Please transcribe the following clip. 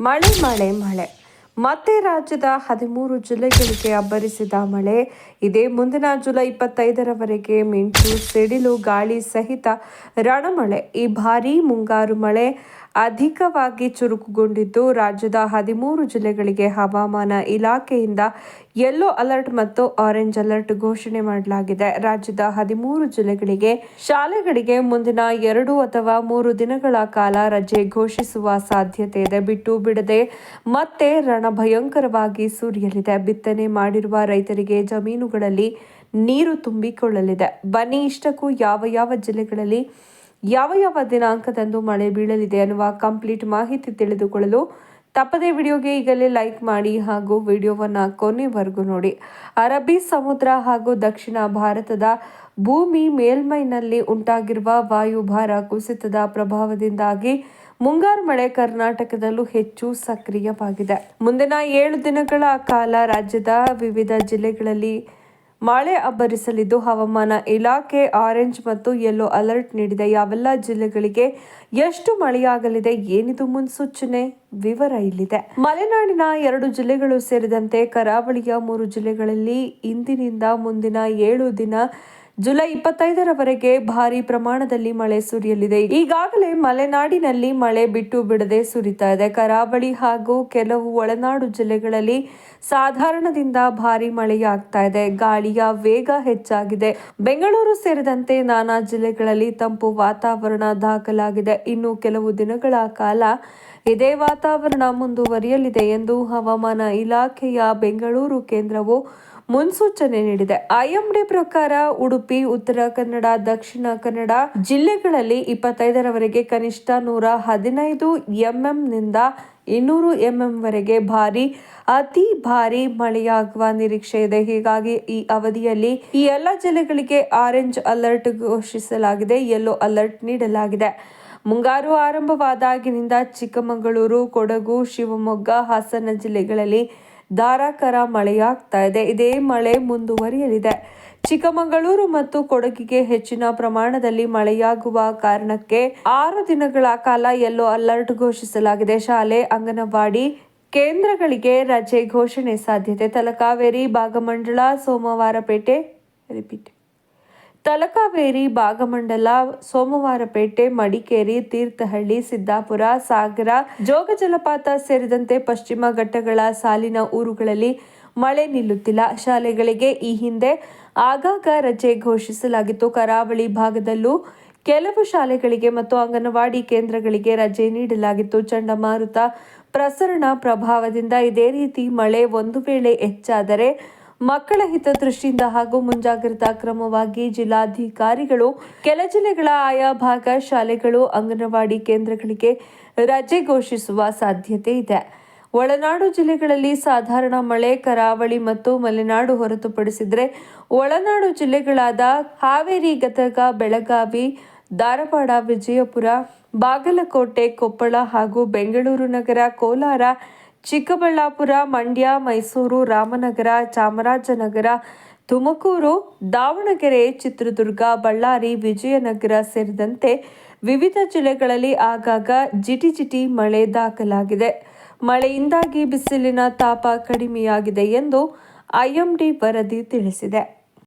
ಮಳೆ ಮಳೆ ಮಳೆ. ಮತ್ತೆ ರಾಜ್ಯದ ಹದಿಮೂರು ಜಿಲ್ಲೆಗಳಿಗೆ ಅಬ್ಬರಿಸಿದ ಮಳೆ. ಇದೇ ಮುಂದಿನ ಜುಲೈ ಇಪ್ಪತ್ತೈದರವರೆಗೆ ಮಿಂಚು ಸಿಡಿಲು, ಗಾಳಿ ಸಹಿತ ರಣಮಳೆ. ಈ ಭಾರೀ ಮುಂಗಾರು ಮಳೆ ಅಧಿಕವಾಗಿ ಚುರುಕುಗೊಂಡಿದ್ದು, ರಾಜ್ಯದ ಹದಿಮೂರು ಜಿಲ್ಲೆಗಳಿಗೆ ಹವಾಮಾನ ಇಲಾಖೆಯಿಂದ ಯೆಲ್ಲೋ ಅಲರ್ಟ್ ಮತ್ತು ಆರೆಂಜ್ ಅಲರ್ಟ್ ಘೋಷಣೆ ಮಾಡಲಾಗಿದೆ. ರಾಜ್ಯದ ಹದಿಮೂರು ಜಿಲ್ಲೆಗಳಿಗೆ ಶಾಲೆಗಳಿಗೆ ಮುಂದಿನ ಎರಡು ಅಥವಾ ಮೂರು ದಿನಗಳ ಕಾಲ ರಜೆ ಘೋಷಿಸುವ ಸಾಧ್ಯತೆ ಇದೆ. ಬಿಟ್ಟು ಬಿಡದೆ ಮತ್ತೆ ರಣ ಭಯಂಕರವಾಗಿ ಸುರಿಯಲಿದೆ. ಬಿತ್ತನೆ ಮಾಡಿರುವ ರೈತರಿಗೆ ಜಮೀನುಗಳಲ್ಲಿ ನೀರು ತುಂಬಿಕೊಳ್ಳಲಿದೆ. ಬನಿ ಇಷ್ಟಕ್ಕೂ ಯಾವ ಯಾವ ಜಿಲ್ಲೆಗಳಲ್ಲಿ ಯಾವ ಯಾವ ದಿನಾಂಕದಂದು ಮಳೆ ಬೀಳಲಿದೆ ಅನ್ನುವ ಕಂಪ್ಲೀಟ್ ಮಾಹಿತಿ ತಿಳಿದುಕೊಳ್ಳಲು ತಪ್ಪದೇ ವಿಡಿಯೋಗೆ ಈಗಲೇ ಲೈಕ್ ಮಾಡಿ ಹಾಗೂ ವಿಡಿಯೋವನ್ನು ಕೊನೆವರೆಗೂ ನೋಡಿ. ಅರಬ್ಬಿ ಸಮುದ್ರ ಹಾಗೂ ದಕ್ಷಿಣ ಭಾರತದ ಭೂಮಿ ಮೇಲ್ಮೈನಲ್ಲಿ ಉಂಟಾಗಿರುವ ವಾಯುಭಾರ ಕುಸಿತದ ಪ್ರಭಾವದಿಂದಾಗಿ ಮುಂಗಾರು ಮಳೆ ಕರ್ನಾಟಕದಲ್ಲೂ ಹೆಚ್ಚು ಸಕ್ರಿಯವಾಗಿದೆ. ಮುಂದಿನ ಏಳು ದಿನಗಳ ಕಾಲ ರಾಜ್ಯದ ವಿವಿಧ ಜಿಲ್ಲೆಗಳಲ್ಲಿ ಮಳೆ ಅಬ್ಬರಿಸಲಿದ್ದು ಹವಾಮಾನ ಇಲಾಖೆ ಆರೆಂಜ್ ಮತ್ತು ಯೆಲ್ಲೋ ಅಲರ್ಟ್ ನೀಡಿದೆ. ಯಾವೆಲ್ಲ ಜಿಲ್ಲೆಗಳಿಗೆ ಎಷ್ಟು ಮಳೆಯಾಗಲಿದೆ ಏನಿದು ಮುನ್ಸೂಚನೆ? ವಿವರ ಇಲ್ಲಿದೆ. ಮಲೆನಾಡಿನ ಎರಡು ಜಿಲ್ಲೆಗಳು ಸೇರಿದಂತೆ ಕರಾವಳಿಯ ಮೂರು ಜಿಲ್ಲೆಗಳಲ್ಲಿ ಇಂದಿನಿಂದ ಮುಂದಿನ ಏಳು ದಿನ ಜುಲೈ ಇಪ್ಪತ್ತೈದರವರೆಗೆ ಭಾರಿ ಪ್ರಮಾಣದಲ್ಲಿ ಮಳೆ ಸುರಿಯಲಿದೆ. ಈಗಾಗಲೇ ಮಲೆನಾಡಿನಲ್ಲಿ ಮಳೆ ಬಿಟ್ಟು ಬಿಡದೆ ಸುರಿತಾ ಇದೆ. ಕರಾವಳಿ ಹಾಗೂ ಕೆಲವು ಒಳನಾಡು ಜಿಲ್ಲೆಗಳಲ್ಲಿ ಸಾಧಾರಣದಿಂದ ಭಾರಿ ಮಳೆಯಾಗ್ತಾ ಇದೆ. ಗಾಳಿಯ ವೇಗ ಹೆಚ್ಚಾಗಿದೆ. ಬೆಂಗಳೂರು ಸೇರಿದಂತೆ ನಾನಾ ಜಿಲ್ಲೆಗಳಲ್ಲಿ ತಂಪು ವಾತಾವರಣ ದಾಖಲಾಗಿದೆ. ಇನ್ನು ಕೆಲವು ದಿನಗಳ ಕಾಲ ಇದೇ ವಾತಾವರಣ ಮುಂದುವರಿಯಲಿದೆ ಎಂದು ಹವಾಮಾನ ಇಲಾಖೆಯ ಬೆಂಗಳೂರು ಕೇಂದ್ರವು ಮುನ್ಸೂಚನೆ ನೀಡಿದೆ. ಐಎಂಡಿ ಪ್ರಕಾರ ಉಡುಪಿ, ಉತ್ತರ ಕನ್ನಡ, ದಕ್ಷಿಣ ಕನ್ನಡ ಜಿಲ್ಲೆಗಳಲ್ಲಿ ಇಪ್ಪತ್ತೈದರವರೆಗೆ ಕನಿಷ್ಠ ನೂರ ಹದಿನೈದು ಎಂಎಂನಿಂದ ಇನ್ನೂರು ಎಂಎಂ ವರೆಗೆ ಭಾರಿ, ಅತಿ ಭಾರಿ ಮಳೆಯಾಗುವ ನಿರೀಕ್ಷೆ ಇದೆ. ಹೀಗಾಗಿ ಈ ಅವಧಿಯಲ್ಲಿ ಈ ಎಲ್ಲ ಜಿಲ್ಲೆಗಳಿಗೆ ಆರೆಂಜ್ ಅಲರ್ಟ್ ಘೋಷಿಸಲಾಗಿದೆ. ಯೆಲ್ಲೋ ಅಲರ್ಟ್ ನೀಡಲಾಗಿದೆ. ಮುಂಗಾರು ಆರಂಭವಾದಾಗಿನಿಂದ ಚಿಕ್ಕಮಗಳೂರು, ಕೊಡಗು, ಶಿವಮೊಗ್ಗ, ಹಾಸನ ಜಿಲ್ಲೆಗಳಲ್ಲಿ ಧಾರಾಕಾರ ಮಳೆಯಾಗ್ತಾ ಇದೆ. ಇದೇ ಮಳೆ ಮುಂದುವರಿಯಲಿದೆ. ಚಿಕ್ಕಮಗಳೂರು ಮತ್ತು ಕೊಡಗಿಗೆ ಹೆಚ್ಚಿನ ಪ್ರಮಾಣದಲ್ಲಿ ಮಳೆಯಾಗುವ ಕಾರಣಕ್ಕೆ ಆರು ದಿನಗಳ ಕಾಲ ಯೆಲ್ಲೋ ಅಲರ್ಟ್ ಘೋಷಿಸಲಾಗಿದೆ. ಶಾಲೆ, ಅಂಗನವಾಡಿ ಕೇಂದ್ರಗಳಿಗೆ ರಜೆ ಘೋಷಣೆ ಸಾಧ್ಯತೆ. ತಲಕಾವೇರಿ, ಭಾಗಮಂಡಲ, ಸೋಮವಾರಪೇಟೆ, ರಿಪೀಟ್. ತಲಕಾವೇರಿ ಭಾಗಮಂಡಲ ಸೋಮವಾರಪೇಟೆ, ಮಡಿಕೇರಿ, ತೀರ್ಥಹಳ್ಳಿ, ಸಿದ್ದಾಪುರ, ಸಾಗರ, ಜೋಗ ಜಲಪಾತ ಸೇರಿದಂತೆ ಪಶ್ಚಿಮ ಘಟ್ಟಗಳ ಸಾಲಿನ ಊರುಗಳಲ್ಲಿ ಮಳೆ ನಿಲ್ಲುತ್ತಿಲ್ಲ. ಶಾಲೆಗಳಿಗೆ ಈ ಹಿಂದೆ ಆಗಾಗ ರಜೆ ಘೋಷಿಸಲಾಗಿತ್ತು. ಕರಾವಳಿ ಭಾಗದಲ್ಲೂ ಕೆಲವು ಶಾಲೆಗಳಿಗೆ ಮತ್ತು ಅಂಗನವಾಡಿ ಕೇಂದ್ರಗಳಿಗೆ ರಜೆ ನೀಡಲಾಗಿತ್ತು. ಚಂಡಮಾರುತ ಪ್ರಸರಣ ಪ್ರಭಾವದಿಂದ ಇದೇ ರೀತಿ ಮಳೆ ಒಂದು ವೇಳೆ ಹೆಚ್ಚಾದರೆ ಮಕ್ಕಳ ಹಿತದೃಷ್ಟಿಯಿಂದ ಹಾಗೂ ಮುಂಜಾಗ್ರತಾ ಕ್ರಮವಾಗಿ ಜಿಲ್ಲಾಧಿಕಾರಿಗಳು, ಕೆಲ ಜಿಲ್ಲೆಗಳ ಆಯಾ ಭಾಗ ಶಾಲೆಗಳು, ಅಂಗನವಾಡಿ ಕೇಂದ್ರಗಳಿಗೆ ರಜೆ ಘೋಷಿಸುವ ಸಾಧ್ಯತೆ ಇದೆ. ಒಳನಾಡು ಜಿಲ್ಲೆಗಳಲ್ಲಿ ಸಾಧಾರಣ ಮಳೆ, ಕರಾವಳಿ ಮತ್ತು ಮಲೆನಾಡು ಹೊರತುಪಡಿಸಿದರೆ ಒಳನಾಡು ಜಿಲ್ಲೆಗಳಾದ ಹಾವೇರಿ, ಗದಗ, ಬೆಳಗಾವಿ, ಧಾರವಾಡ, ವಿಜಯಪುರ, ಬಾಗಲಕೋಟೆ, ಕೊಪ್ಪಳ ಹಾಗೂ ಬೆಂಗಳೂರು ನಗರ, ಕೋಲಾರ ಚಿಕ್ಕಬಳ್ಳಾಪುರ, ಮಂಡ್ಯ, ಮೈಸೂರು, ರಾಮನಗರ, ಚಾಮರಾಜನಗರ, ತುಮಕೂರು, ದಾವಣಗೆರೆ, ಚಿತ್ರದುರ್ಗ, ಬಳ್ಳಾರಿ, ವಿಜಯನಗರ ಸೇರಿದಂತೆ ವಿವಿಧ ಜಿಲ್ಲೆಗಳಲ್ಲಿ ಆಗಾಗ ಜಿಟಿ ಜಿಟಿ ಮಳೆ ದಾಖಲಾಗಿದೆ. ಮಳೆಯಿಂದಾಗಿ ಬಿಸಿಲಿನ ತಾಪ ಕಡಿಮೆಯಾಗಿದೆ ಎಂದು ಐಎಂಡಿ ವರದಿ ತಿಳಿಸಿದೆ.